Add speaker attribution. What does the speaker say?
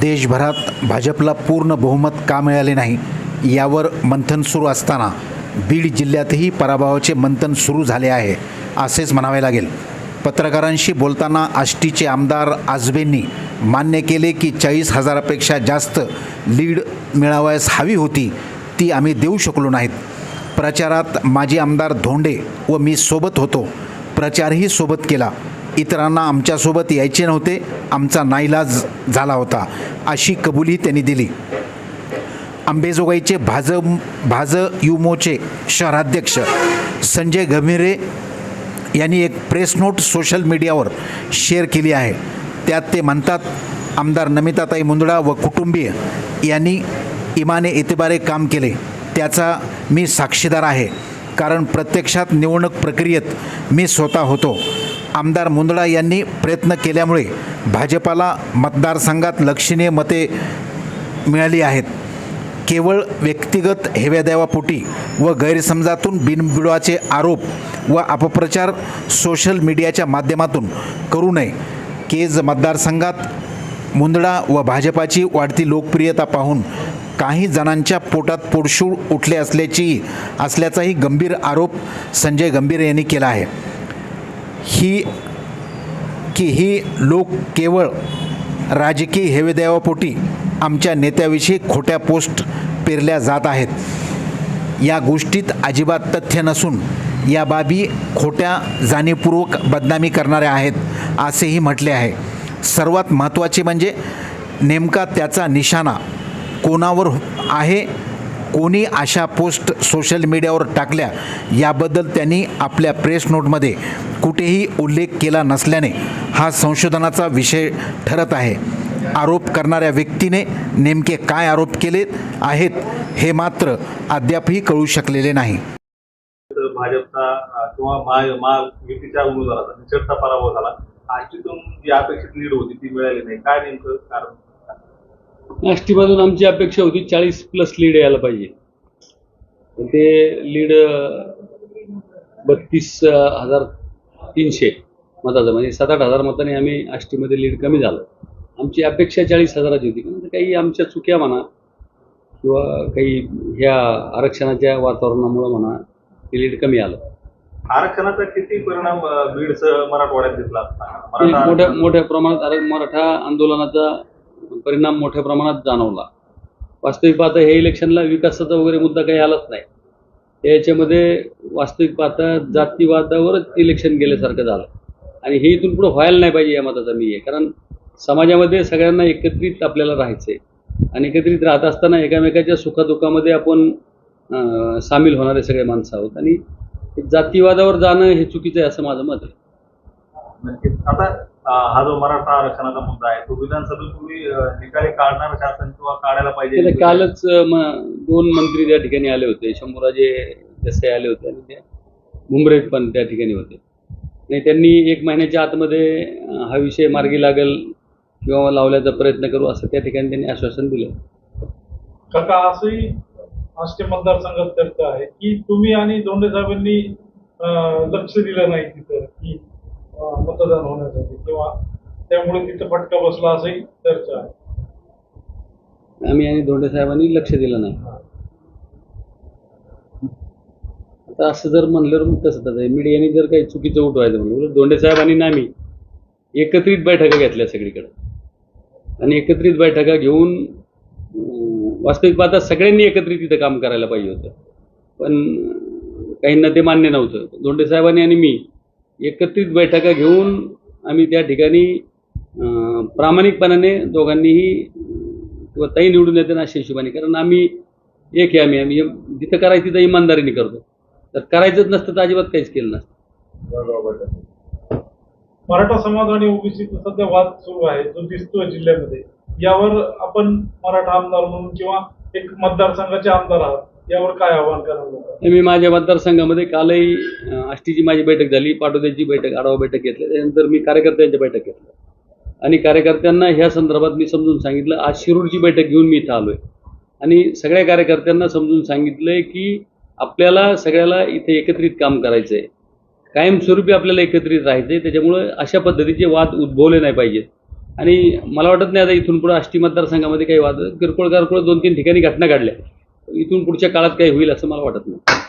Speaker 1: देशभरात भाजपला पूर्ण बहुमत का मिळाले नाही यावर मंथन सुरू असताना बीड जिल्ह्यातही पराभवाचे मंथन सुरू झाले आहे असेच म्हणावे लागेल. पत्रकारांशी बोलताना आष्टीचे आमदार आजबेंनी मान्य केले की चाळीस हजारापेक्षा जास्त लीड मिळावयास हवी होती ती आम्ही देऊ शकलो नाहीत. प्रचारात माजी आमदार धोंडे व मी सोबत होतो. प्रचारही सोबत केला. इतरांना आमच्यासोबत यायचे नव्हते. आमचा नाईलाज झाला होता. अशी कबुली त्यांनी दिली. अंबेजोगाईचे भाज भाज युमोचे शहराध्यक्ष संजय गंभीरे यांनी एक प्रेस नोट सोशल मीडियावर शेअर केली आहे. त्यात ते म्हणतात आमदार नमिताताई मुंदडा व कुटुंबीय यांनी इमाने इतबारे काम केले. त्याचा मी साक्षीदार आहे. कारण प्रत्यक्षात निवडणूक प्रक्रियेत मी स्वतः होतो. आमदार मुंदडा यांनी प्रयत्न केल्यामुळे भाजपाला मतदारसंघात लक्षणीय मते मिळाली आहेत. केवळ व्यक्तिगत हेव्यादेवापोटी व गैरसमजातून बिनबिडवाचे आरोप व अपप्रचार सोशल मीडियाच्या माध्यमातून करू नये. केज मतदारसंघात मुंदडा व भाजपाची वाढती लोकप्रियता पाहून काही जणांच्या पोटात पोडशूळ उठले असल्याची असल्याचाही गंभीर आरोप संजय गंभीर यांनी केला आहे. ही की ही लोक केवळ राजकीय हेवेदेवापोटी आमच्या नेत्याविषयी खोट्या पोस्ट पेरल्या जात आहेत. या गोष्टीत अजिबात तथ्य नसून या बाबी खोट्या जाणीवपूर्वक बदनामी करणाऱ्या आहेत असेही म्हटले आहे. सर्वात महत्त्वाचे म्हणजे नेमका त्याचा निशाणा कोणावर आहे कोणी अशा पोस्ट सोशल मीडियावर टाकल्या याबद्दल त्यांनी आपल्या प्रेस नोटमध्ये कुठेही उल्लेख केला नसल्याने हा संशोधनाचा विषय ठरत आहे. आरोप करणाऱ्या व्यक्तीने नेमके काय आरोप केले आहेत हे मात्र अद्यापही कळू शकलेले नाही.
Speaker 2: भाजपचा किंवा महायुतीच्या उमेदवाराचा निश्चितचा पराभव झाला. जी अपेक्षित लीड होती ती मिळाली नाही. काय नेमकं कारण?
Speaker 3: आष्टीमधून आमची अपेक्षा होती चाळीस प्लस लीड यायला पाहिजे. ते लीड बत्तीस हजार तीनशे मताचं म्हणजे सात आठ हजार मतांनी आम्ही आष्टीमध्ये लीड कमी झालं. आमची अपेक्षा चाळीस हजाराची होती. पण काही आमच्या चुक्या म्हणा किंवा काही ह्या आरक्षणाच्या वातावरणामुळं म्हणा ते लीड कमी आलं.
Speaker 2: आरक्षणाचा किती परिणाम बीडसह मराठवाड्यात दिसला
Speaker 3: मोठ्या मोठ्या प्रमाणात मराठा आंदोलनाचा परिणाम मोठ्या प्रमाणात जाणवला. वास्तविक पाहता हे इलेक्शनला विकासाचा वगैरे मुद्दा काही आलाच नाही. याच्यामध्ये वास्तविक पाहता जातीवादावरच इलेक्शन गेल्यासारखं झालं. आणि हे इथून पुढे व्हायला नाही पाहिजे या मताचा मी आहे कारण समाजामध्ये सगळ्यांना एकत्रित आपल्याला राहायचंय. आणि एकत्रित राहत असताना एकामेकाच्या सुखदुःखामध्ये आपण सामील होणारे सगळे माणसं आहोत. आणि जातीवादावर जाणं हे चुकीचं आहे असं माझं मत आहे.
Speaker 2: आता हा जो मराठा आरक्षणाचा मुद्दा आहे तो विधानसभेत तुम्ही निकाली काढणार शासन किंवा काढायला पाहिजे
Speaker 3: कालच दोन मंत्री त्या ठिकाणी आले होते शंभूराजे देसाई आले होते आणि ते मुंबईत पण त्या ठिकाणी होते. आणि त्यांनी एक महिन्याच्या आतमध्ये हा विषय मार्गी लागेल किंवा लावण्याचा प्रयत्न करू असं त्या ठिकाणी त्यांनी आश्वासन दिलं.
Speaker 4: काका असंही आष्टी मतदारसंघात चर्चा आहे की तुम्ही आणि दोंडे साहेबांनी लक्ष दिलं नाही तिथं की मतदान होण्यासाठी किंवा त्यामुळे तिथं फटका बसला असंही चर्चा आहे.
Speaker 3: आम्ही आणि धोंडे साहेबांनी लक्ष दिलं नाही. आता असं जर म्हणलं मग कसं तर मीडियाने जर काही चुकीचं उठवायचं म्हणलं धोंडे साहेबांनी ना आम्ही एकत्रित बैठका घेतल्या सगळीकडे. आणि एकत्रित बैठका घेऊन वास्तविक पाहता सगळ्यांनी एकत्रित तिथं काम करायला पाहिजे होतं. पण काहींना ते मान्य नव्हतं. धोंडे साहेबांनी आणि मी एकत्रित बैठका घेऊन आम्ही त्या ठिकाणी प्रामाणिकपणाने दोघांनीही किंवा ताई निवडून येते ना अशा हिशोबाने. कारण आम्ही एक आहे आम्ही. आम्ही जिथं करायचं तिथं इमानदारीने करतो. तर करायचंच नसतं तर अजिबात काहीच केलं नसतं.
Speaker 4: मराठा समाज आणि ओबीसीचा सध्या वाद सुरू आहे जो दिसतोय जिल्ह्यामध्ये. यावर आपण मराठा आमदार म्हणून किंवा एक मतदारसंघाचे आमदार आहात. यावर काय आव्हान करावं
Speaker 3: मी माझ्या मतदारसंघामध्ये कालही आष्टीची माझी बैठक झाली पाटोद्याची बैठक आढावा बैठक घेतली त्यानंतर मी कार्यकर्त्यांची बैठक घेतली आणि कार्यकर्त्यांना ह्या संदर्भात मी समजून सांगितलं आज शिरूरची बैठक घेऊन मी इथं आलोय. आणि सगळ्या कार्यकर्त्यांना समजून सांगितलंय की आपल्याला सगळ्याला इथे एकत्रित काम करायचं आहे कायमस्वरूपी आपल्याला एकत्रित राहायचं आहे त्याच्यामुळं अशा पद्धतीचे वाद उद्भवले नाही पाहिजेत. आणि मला वाटत नाही आता इथून पुढे आष्टी मतदारसंघामध्ये काही वाद किरकोळ कारकोळ दोन तीन ठिकाणी घटना घडल्या. इथून पुढच्या काळात काही होईल असं मला वाटत नाही.